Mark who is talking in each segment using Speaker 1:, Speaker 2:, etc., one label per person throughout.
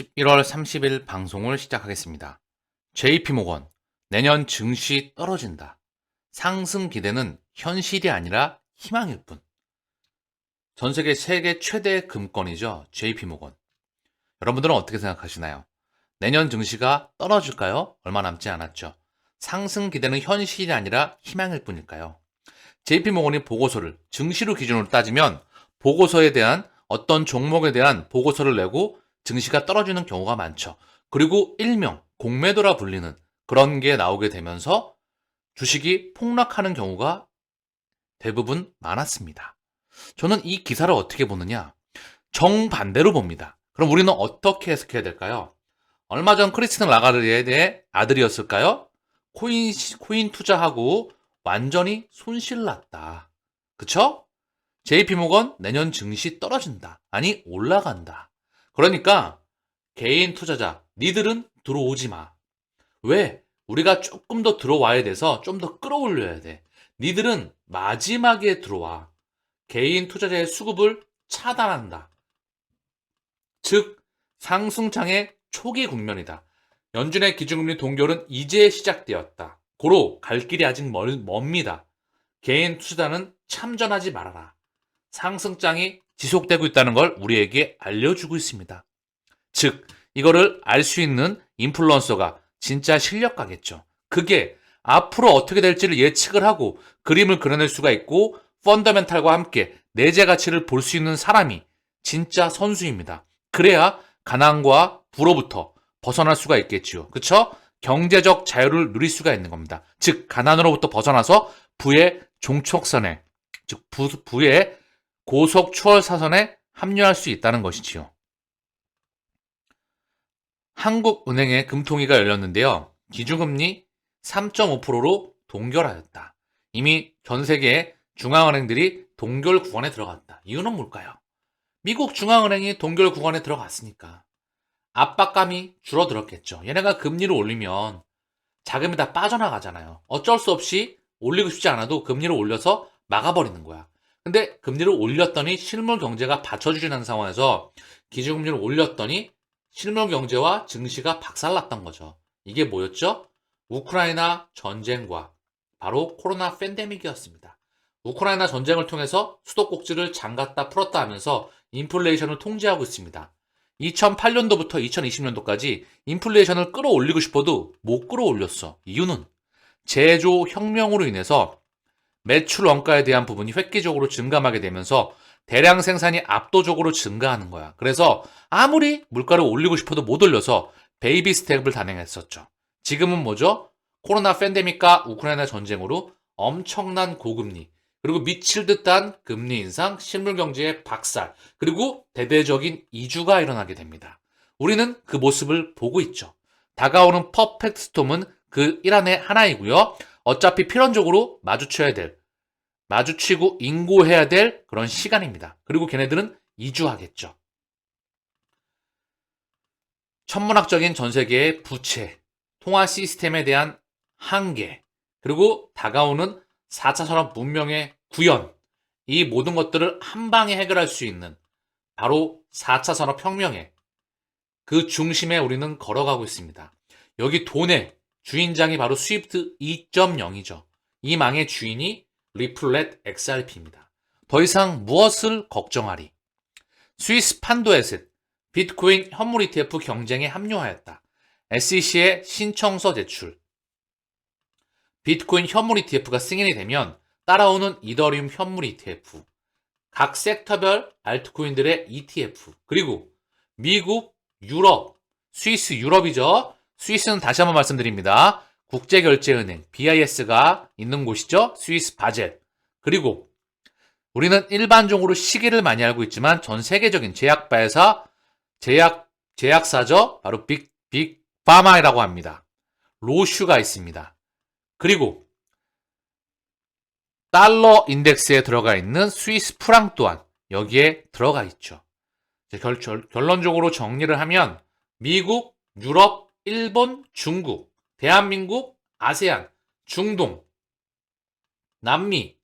Speaker 1: 11월 30일 방송을 시작하겠습니다. JP모건 내년 증시 떨어진다. 상승 기대는 현실이 아니라 희망일 뿐. 전 세계 세계 최대 금권이죠. JP모건. 여러분들은 어떻게 생각하시나요? 내년 증시가 떨어질까요? 얼마 남지 않았죠. 상승 기대는 현실이 아니라 희망일 뿐일까요? JP모건이 보고서를 증시로 기준으로 따지면 보고서에 대한 어떤 종목에 대한 보고서를 내고 증시가 떨어지는 경우가 많죠. 그리고 일명 공매도라 불리는 그런 게 나오게 되면서 주식이 폭락하는 경우가 대부분 많았습니다. 저는 이 기사를 어떻게 보느냐? 정반대로 봅니다. 그럼 우리는 어떻게 해석해야 될까요? 얼마 전 크리스틴 라가르의 아들이었을까요? 코인, 코인 투자하고 완전히 손실 났다. 그쵸? JP모건 내년 증시 떨어진다. 아니, 올라간다. 그러니까 개인 투자자, 니들은 들어오지 마. 왜? 우리가 조금 더 들어와야 돼서 좀 더 끌어올려야 돼. 니들은 마지막에 들어와. 개인 투자자의 수급을 차단한다. 즉, 상승장의 초기 국면이다. 연준의 기준금리 동결은 이제 시작되었다. 고로 갈 길이 아직 멀, 멉니다. 개인 투자는 참전하지 말아라. 상승장이 지속되고 있다는 걸 우리에게 알려주고 있습니다. 즉, 이거를 알 수 있는 인플루언서가 진짜 실력가겠죠. 그게 앞으로 어떻게 될지를 예측을 하고 그림을 그려낼 수가 있고 펀더멘탈과 함께 내재 가치를 볼 수 있는 사람이 진짜 선수입니다. 그래야 가난과 부로부터 벗어날 수가 있겠지요. 그쵸? 경제적 자유를 누릴 수가 있는 겁니다. 즉, 가난으로부터 벗어나서 부의 종촉선에, 즉, 부, 부의 고속 추월 사선에 합류할 수 있다는 것이지요. 한국은행의 금통위가 열렸는데요. 기준금리 3.5%로 동결하였다. 이미 전 세계 중앙은행들이 동결 구간에 들어갔다. 이유는 뭘까요? 미국 중앙은행이 동결 구간에 들어갔으니까 압박감이 줄어들었겠죠. 얘네가 금리를 올리면 자금이 다 빠져나가잖아요. 어쩔 수 없이 올리고 싶지 않아도 금리를 올려서 막아버리는 거야. 근데 금리를 올렸더니 실물 경제가 받쳐주지는 상황에서 기준금리를 올렸더니 실물 경제와 증시가 박살났던 거죠. 이게 뭐였죠? 우크라이나 전쟁과 바로 코로나 팬데믹이었습니다. 우크라이나 전쟁을 통해서 수도꼭지를 잠갔다 풀었다 하면서 인플레이션을 통제하고 있습니다. 2008년도부터 2020년도까지 인플레이션을 끌어올리고 싶어도 못 끌어올렸어. 이유는 제조 혁명으로 인해서 매출 원가에 대한 부분이 획기적으로 증감하게 되면서 대량 생산이 압도적으로 증가하는 거야. 그래서 아무리 물가를 올리고 싶어도 못 올려서 베이비 스텝을 단행했었죠. 지금은 뭐죠? 코로나 팬데믹과 우크라이나 전쟁으로 엄청난 고금리, 그리고 미칠 듯한 금리 인상, 실물 경제의 박살, 그리고 대대적인 이주가 일어나게 됩니다. 우리는 그 모습을 보고 있죠. 다가오는 퍼펙트 스톰은 그 일환의 하나이고요. 어차피 필연적으로 마주쳐야 될, 마주치고 인고해야 될 그런 시간입니다. 그리고 걔네들은 이주하겠죠. 천문학적인 전 세계의 부채, 통화 시스템에 대한 한계, 그리고 다가오는 4차 산업 문명의 구현, 이 모든 것들을 한 방에 해결할 수 있는 바로 4차 산업 혁명의 그 중심에 우리는 걸어가고 있습니다. 여기 돈의 주인장이 바로 스위프트 2.0이죠. 이 망의 주인이 리플렛 XRP입니다. 더 이상 무엇을 걱정하리? 스위스 판도 에셋, 비트코인 현물 ETF 경쟁에 합류하였다. SEC의 신청서 제출. 비트코인 현물 ETF가 승인이 되면 따라오는 이더리움 현물 ETF, 각 섹터별 알트코인들의 ETF, 그리고 미국, 유럽, 스위스, 유럽이죠. 스위스는 다시 한번 말씀드립니다. 국제결제은행, BIS가 있는 곳이죠. 스위스 바젤. 그리고 우리는 일반적으로 시계를 많이 알고 있지만 전 세계적인 제약바회사, 제약, 제약사죠. 바로 빅, 빅, 파마이라고 합니다. 로슈가 있습니다. 그리고 달러 인덱스에 들어가 있는 스위스 프랑 또한 여기에 들어가 있죠. 결, 결론적으로 정리를 하면 미국, 유럽, 일본, 중국, 대한민국, 아세안, 중동, 남미,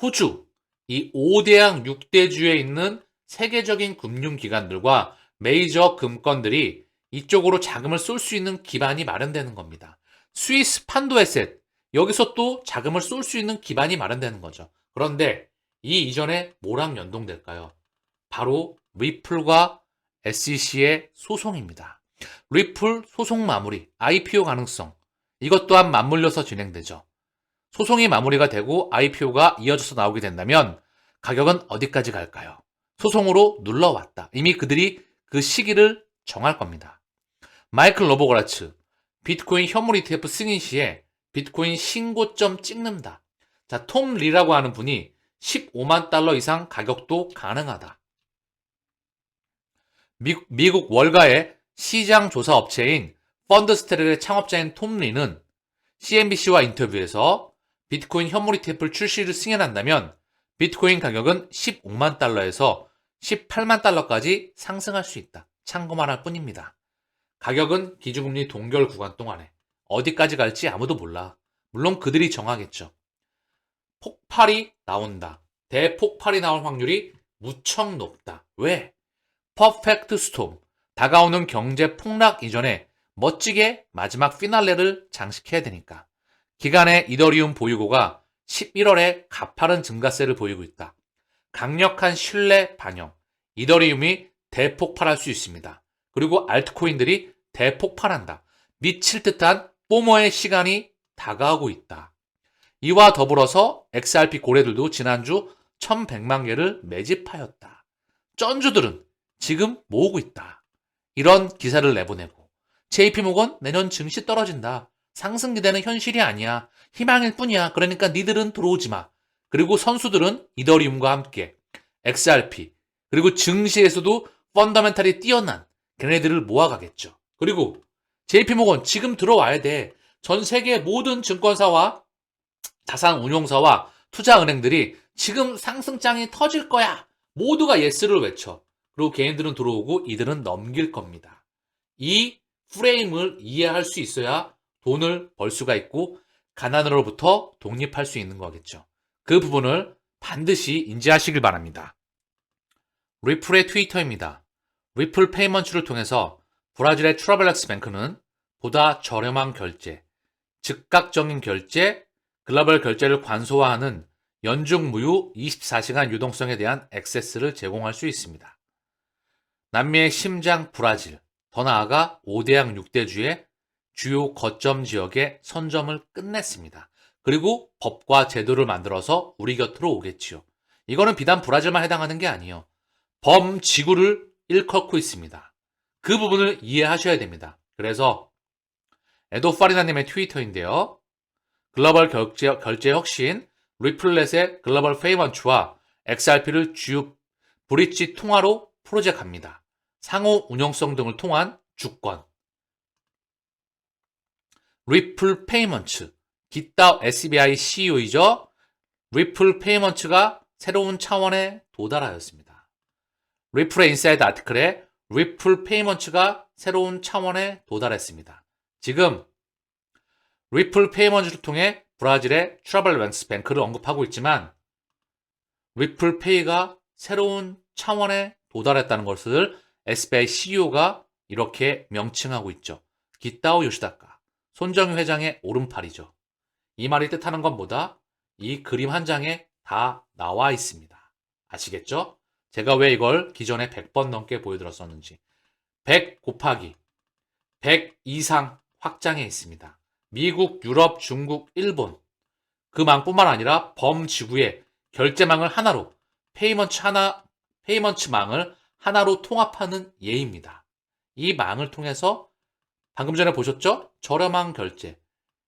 Speaker 1: 호주, 이 5대양 6대주에 있는 세계적인 금융기관들과 메이저 금건들이 이쪽으로 자금을 쏠 수 있는 기반이 마련되는 겁니다. 스위스 판도에셋 여기서 또 자금을 쏠 수 있는 기반이 마련되는 거죠. 그런데 이 이전에 뭐랑 연동될까요? 바로 리플과 SEC의 소송입니다. 리플 소송 마무리, IPO 가능성 이것 또한 맞물려서 진행되죠. 소송이 마무리가 되고 IPO가 이어져서 나오게 된다면 가격은 어디까지 갈까요? 소송으로 눌러왔다. 이미 그들이 그 시기를 정할 겁니다. 마이클 로보그라츠, 비트코인 현물 ETF 승인 시에 비트코인 신고점 찍는다. 자, 톰 리라고 하는 분이 15만 달러 이상 가격도 가능하다. 미, 미국 월가의 시장 조사 업체인 펀드스테르의 창업자인 톰 리는 CNBC와 인터뷰에서 비트코인 현물 ETF를 출시를 승인한다면 비트코인 가격은 15만 달러에서 18만 달러까지 상승할 수 있다. 참고만 할 뿐입니다. 가격은 기준금리 동결 구간 동안에 어디까지 갈지 아무도 몰라. 물론 그들이 정하겠죠. 폭발이 나온다. 대폭발이 나올 확률이 무척 높다. 왜? 퍼펙트 스톰. 다가오는 경제 폭락 이전에 멋지게 마지막 피날레를 장식해야 되니까. 기간의 이더리움 보유고가 11월에 가파른 증가세를 보이고 있다. 강력한 신뢰 반영. 이더리움이 대폭발할 수 있습니다. 그리고 알트코인들이 대폭발한다. 미칠 듯한 뽀모의 시간이 다가오고 있다. 이와 더불어서 XRP 고래들도 지난주 1100만 개를 매집하였다. 쩐주들은 지금 모으고 있다. 이런 기사를 내보내고 JP모건 내년 증시 떨어진다. 상승 기대는 현실이 아니야. 희망일 뿐이야. 그러니까 니들은 들어오지 마. 그리고 선수들은 이더리움과 함께 XRP 그리고 증시에서도 펀더멘탈이 뛰어난 걔네들을 모아가겠죠. 그리고 JP모건 지금 들어와야 돼. 전 세계 모든 증권사와 자산 운용사와 투자은행들이 지금 상승장이 터질 거야. 모두가 예스를 외쳐. 그리고 개인들은 들어오고 이들은 넘길 겁니다. 이 프레임을 이해할 수 있어야 돈을 벌 수가 있고 가난으로부터 독립할 수 있는 거겠죠. 그 부분을 반드시 인지하시길 바랍니다. 리플의 트위터입니다. 리플 페이먼츠를 통해서 브라질의 트러블렉스 뱅크는 보다 저렴한 결제, 즉각적인 결제, 글로벌 결제를 관소화하는 연중 무휴 24시간 유동성에 대한 액세스를 제공할 수 있습니다. 남미의 심장 브라질, 더 나아가 5대양 6대주의 주요 거점 지역에 선점을 끝냈습니다. 그리고 법과 제도를 만들어서 우리 곁으로 오겠지요. 이거는 비단 브라질만 해당하는 게 아니에요. 범지구를 일컫고 있습니다. 그 부분을 이해하셔야 됩니다. 그래서 에도 파리나님의 트위터인데요. 글로벌 결제, 결제 혁신 리플렛의 글로벌 페이먼츠와 XRP를 주요 브릿지 통화로 프로젝트합니다. 상호 운영성 등을 통한 주권. 리플 페이먼츠 기타 SBI CEO이죠. 리플 페이먼츠가 새로운 차원에 도달하였습니다. 리플의 인사이드 아티클에 리플 페이먼츠가 새로운 차원에 도달했습니다. 지금 리플 페이먼츠를 통해 브라질의 트러블 뱅스 뱅크를 언급하고 있지만 리플 페이가 새로운 차원에 도달했다는 것을 SBI CEO가 이렇게 명칭하고 있죠. 기타오 요시다카, 손정희 회장의 오른팔이죠. 이 말이 뜻하는 것보다 이 그림 한 장에 다 나와 있습니다. 아시겠죠? 제가 왜 이걸 기존에 100번 넘게 보여드렸었는지. 100 곱하기 100 이상 확장해 있습니다. 미국, 유럽, 중국, 일본 그 망뿐만 아니라 범지구의 결제망을 하나로 페이먼츠 하나 페이먼츠 망을 하나로 통합하는 예입니다. 이 망을 통해서 방금 전에 보셨죠? 저렴한 결제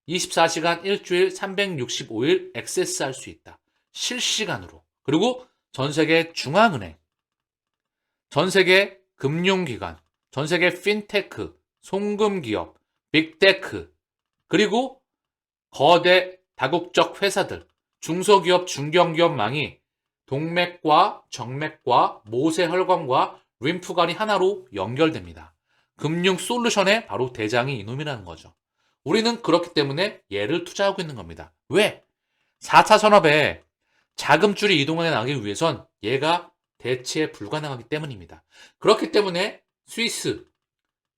Speaker 1: 24시간 일주일 365일 액세스할 수 있다. 실시간으로. 그리고 전 세계 중앙은행, 전 세계 금융기관, 전 세계 핀테크, 송금기업, 빅테크, 그리고 거대 다국적 회사들, 중소기업, 중견기업망이 동맥과 정맥과 모세혈관과 림프관이 하나로 연결됩니다. 금융 솔루션의 바로 대장이 이놈이라는 거죠. 우리는 그렇기 때문에 얘를 투자하고 있는 겁니다. 왜? 4차 산업에 자금줄이 이동해 나가기 위해선 얘가 대체 불가능하기 때문입니다. 그렇기 때문에 스위스,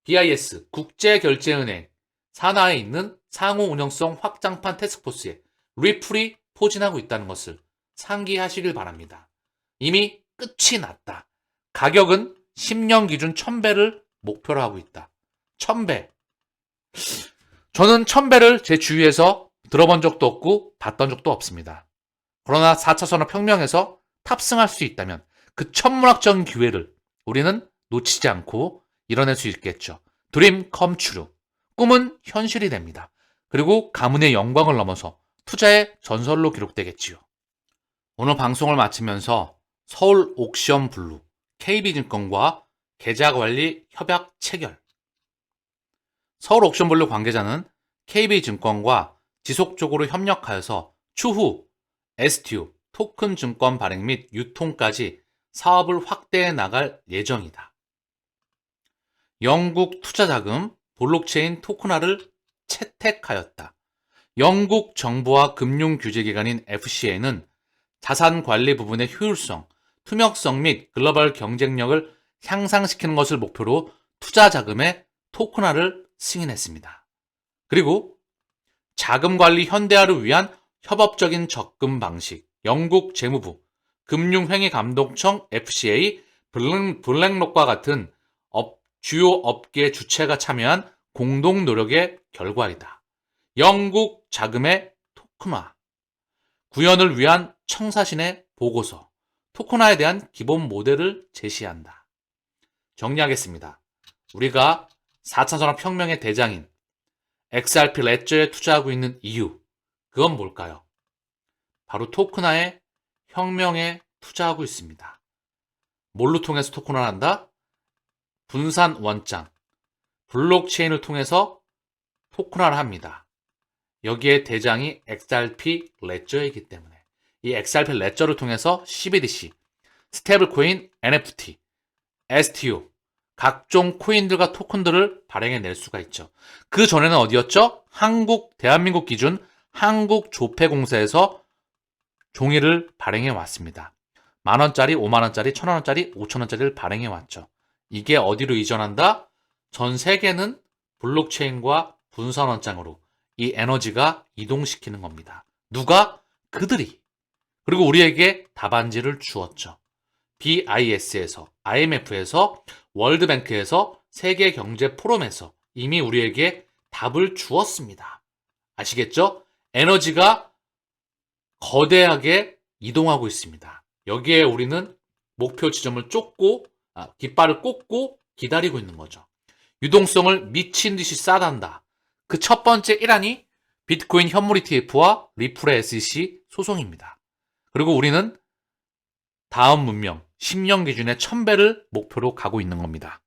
Speaker 1: BIS, 국제결제은행, 산하에 있는 상호 운영성 확장판 태스크포스에 리플이 포진하고 있다는 것을 상기하시길 바랍니다. 이미 끝이 났다. 가격은 10년 기준 1000배를 목표로 하고 있다. 1000배. 저는 1000배를 제 주위에서 들어본 적도 없고 봤던 적도 없습니다. 그러나 4차 산업혁명에서 탑승할 수 있다면 그 천문학적인 기회를 우리는 놓치지 않고 이뤄낼 수 있겠죠. 드림 컴츄루. 꿈은 현실이 됩니다. 그리고 가문의 영광을 넘어서 투자의 전설로 기록되겠지요. 오늘 방송을 마치면서 서울 옥션 블루, KB증권과 계좌관리 협약 체결. 서울 옥션 블루 관계자는 KB증권과 지속적으로 협력하여서 추후 STU, 토큰 증권 발행 및 유통까지 사업을 확대해 나갈 예정이다. 영국 투자자금 블록체인 토큰화를 채택하였다. 영국 정부와 금융 규제기관인 FCA는 자산 관리 부분의 효율성, 투명성 및 글로벌 경쟁력을 향상시키는 것을 목표로 투자 자금의 토큰화를 승인했습니다. 그리고 자금 관리 현대화를 위한 협업적인 접근 방식, 영국 재무부, 금융행위감독청 FCA, 블랙, 블랙록과 같은 업, 주요 업계 주체가 참여한 공동 노력의 결과이다. 영국 자금의 토큰화, 구현을 위한 청사신의 보고서, 토큰화에 대한 기본 모델을 제시한다. 정리하겠습니다. 우리가 4차 산업혁명의 대장인 XRP 레저에 투자하고 있는 이유, 그건 뭘까요? 바로 토큰화의 혁명에 투자하고 있습니다. 뭘로 통해서 토큰화를 한다? 분산 원장, 블록체인을 통해서 토큰화를 합니다. 여기에 대장이 XRP 레저이기 때문에 이 XRP 레저를 통해서 CBDC, 스테이블 코인, NFT, STO, 각종 코인들과 토큰들을 발행해 낼 수가 있죠. 그 전에는 어디였죠? 한국, 대한민국 기준 한국 조폐공사에서 종이를 발행해 왔습니다. 만 원짜리, 오만원짜리, 천원짜리, 오천원짜리를 발행해 왔죠. 이게 어디로 이전한다? 전 세계는 블록체인과 분산원장으로 이 에너지가 이동시키는 겁니다. 누가? 그들이. 그리고 우리에게 답안지를 주었죠. BIS에서, IMF에서, 월드뱅크에서, 세계경제포럼에서 이미 우리에게 답을 주었습니다. 아시겠죠? 에너지가 거대하게 이동하고 있습니다. 여기에 우리는 목표 지점을 쫓고, 아, 깃발을 꽂고 기다리고 있는 거죠. 유동성을 미친 듯이 싸단다. 그 첫 번째 일환이 비트코인 현물 ETF와 리플의 SEC 소송입니다. 그리고 우리는 다음 문명 10년 기준의 1000배를 목표로 가고 있는 겁니다.